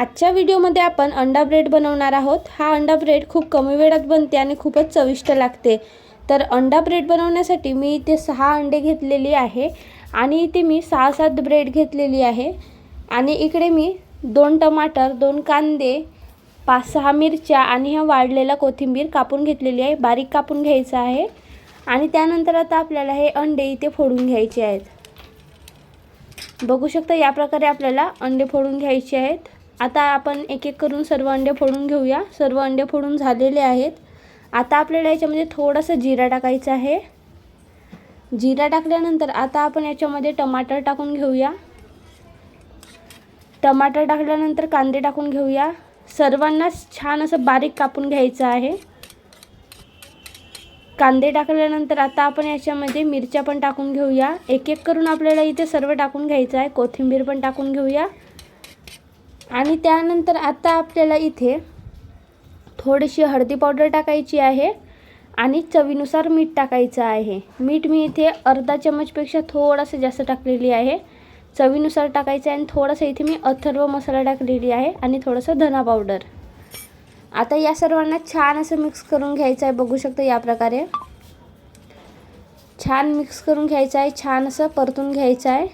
आजच्या व्हिडिओमध्ये आपण अंडा ब्रेड बनवणार आहोत. हा अंडा ब्रेड खूप कमी वेळात बनते आणि खूपच चविष्ट लागते. तर अंडा ब्रेड बनवण्यासाठी मी इथे सहा अंडे घेतलेली आहे आणि इथे मी सहा सात ब्रेड घेतलेली आहे. आणि इकडे मी दोन टमाटर दोन कांदे पाच सहा मिरच्या आणि ह्या वाढलेला कोथिंबीर कापून घेतलेली आहे. बारीक कापून घ्यायचं आहे. आणि त्यानंतर आता आपल्याला हे अंडे इथे फोडून घ्यायचे आहेत. बघू शकता या प्रकारे आपल्याला अंडे फोडून घ्यायचे आहेत. आता आपण एक एक करून सर्व अंडे फोडून घेऊया. सर्व अंडे फोडून झालेले आहेत. आता आपल्याला याच्यामध्ये थोडंसं जिरा टाकायचं आहे. जिरा टाकल्यानंतर आता आपण याच्यामध्ये टमाटर टाकून घेऊया. टमाटर टाकल्यानंतर कांदे टाकून घेऊया. सर्वांनाच छान असं बारीक कापून घ्यायचं आहे. कांदे टाकल्यानंतर आता आपण याच्यामध्ये मिरच्या पण टाकून घेऊया. एक एक करून आपल्याला इथे सर्व टाकून घ्यायचं आहे. कोथिंबीर पण टाकून घेऊया. आणि त्यानंतर आता आपल्याला इथे थोडीशी हळदी पावडर टाकायची आहे आणि चवीनुसार मीठ टाकायचं आहे. मीठ मी इथे अर्धा चम्मचपेक्षा थोडंसं जास्त टाकलेली आहे. चवीनुसार टाकायचं आहे आणि थोडंसं इथे मी अथर्व मसाला टाकलेली आहे आणि थोडंसं धना पावडर. आता या सर्वांना छान असं मिक्स करून घ्यायचं आहे. बघू शकता या प्रकारे. छान मिक्स करून घ्यायचं आहे. छान असं परतून घ्यायचं आहे.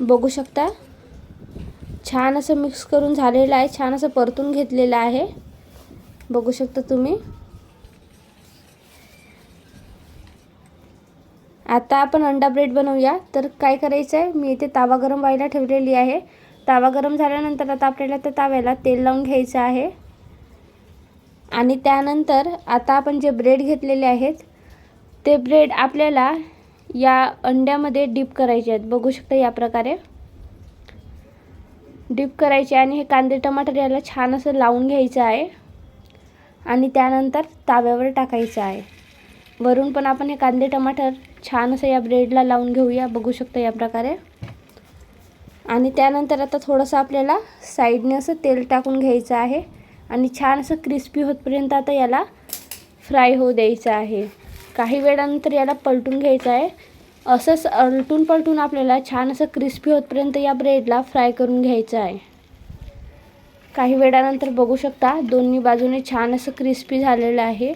बघू शकता. छान असं मिक्स करून झालेलं आहे. छान असं परतून घेतलेलं आहे. बघू शकता तुम्ही. आता आपण अंडा ब्रेड बनवूया. तर काय करायचं आहे मी इथे तावा गरम व्हायला ठेवलेली आहे. तावा गरम झाल्यानंतर आता आपल्याला त्या ताव्याला तेल लावून घ्यायचं आहे. आणि त्यानंतर आता आपण जे ब्रेड घेतलेले आहेत ते ब्रेड आपल्याला या अंड्यामध्ये डीप करायचे आहेत. बघू शकता या प्रकारे. डीप करायचे आणि हे कांदे टमाटर याला छान असं लावून घ्यायचं आहे. आणि त्यानंतर ताव्यावर टाकायचं आहे. वरून पण आपण हे कांदे टमाटर छान असं या ब्रेडला लावून घेऊया. बघू शकता या प्रकारे. आणि त्यानंतर आता थोडंसं आपल्याला साईडने असं तेल टाकून घ्यायचं आहे. आणि छान असं क्रिस्पी होतपर्यंत आता याला फ्राय होऊ द्यायचं आहे. काही वेळानंतर याला पलटून घ्यायचं आहे. असंच अलटून पलटून आपल्याला छान असं क्रिस्पी होतपर्यंत या ब्रेडला फ्राय करून घ्यायचं आहे. काही वेळानंतर बघू शकता दोन्ही बाजूने छान असं क्रिस्पी झालेलं आहे.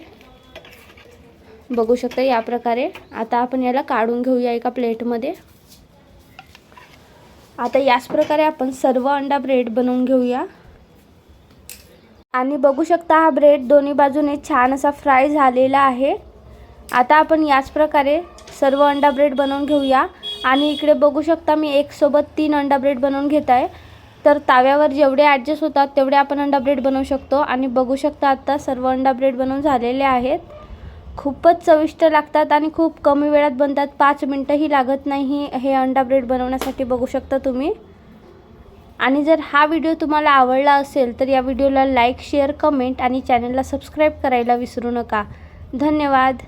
बघू शकता या प्रकारे. आता आपण याला काढून घेऊया एका प्लेटमध्ये आता याच प्रकारे आपण सर्व अंडा ब्रेड बनवून घेऊया. आणि बघू शकता हा ब्रेड दोन्ही बाजूने छान असा फ्राय झालेला आहे. आता आपण याच प्रकारे सर्व अंडा ब्रेड बनवून घेऊया. आणि इकडे बघू शकता मी एकसोबत तीन अंडा ब्रेड बनवून घेत आहे. तर ताव्यावर जेवढे ॲडजस्ट होतात तेवढे आपण अंडा ब्रेड बनवू शकतो. आणि बघू शकता आत्ता सर्व अंडा ब्रेड बनवून झालेले आहेत. खूपच चविष्ट लागतात आणि खूप कमी वेळात बनतात. पाच मिनटंही लागत नाही हे अंडा ब्रेड बनवण्यासाठी बघू शकता तुम्ही. आणि जर हा व्हिडिओ तुम्हाला आवडला असेल तर या व्हिडिओला लाईक शेअर कमेंट आणि चॅनलला सबस्क्राईब करायला विसरू नका. धन्यवाद.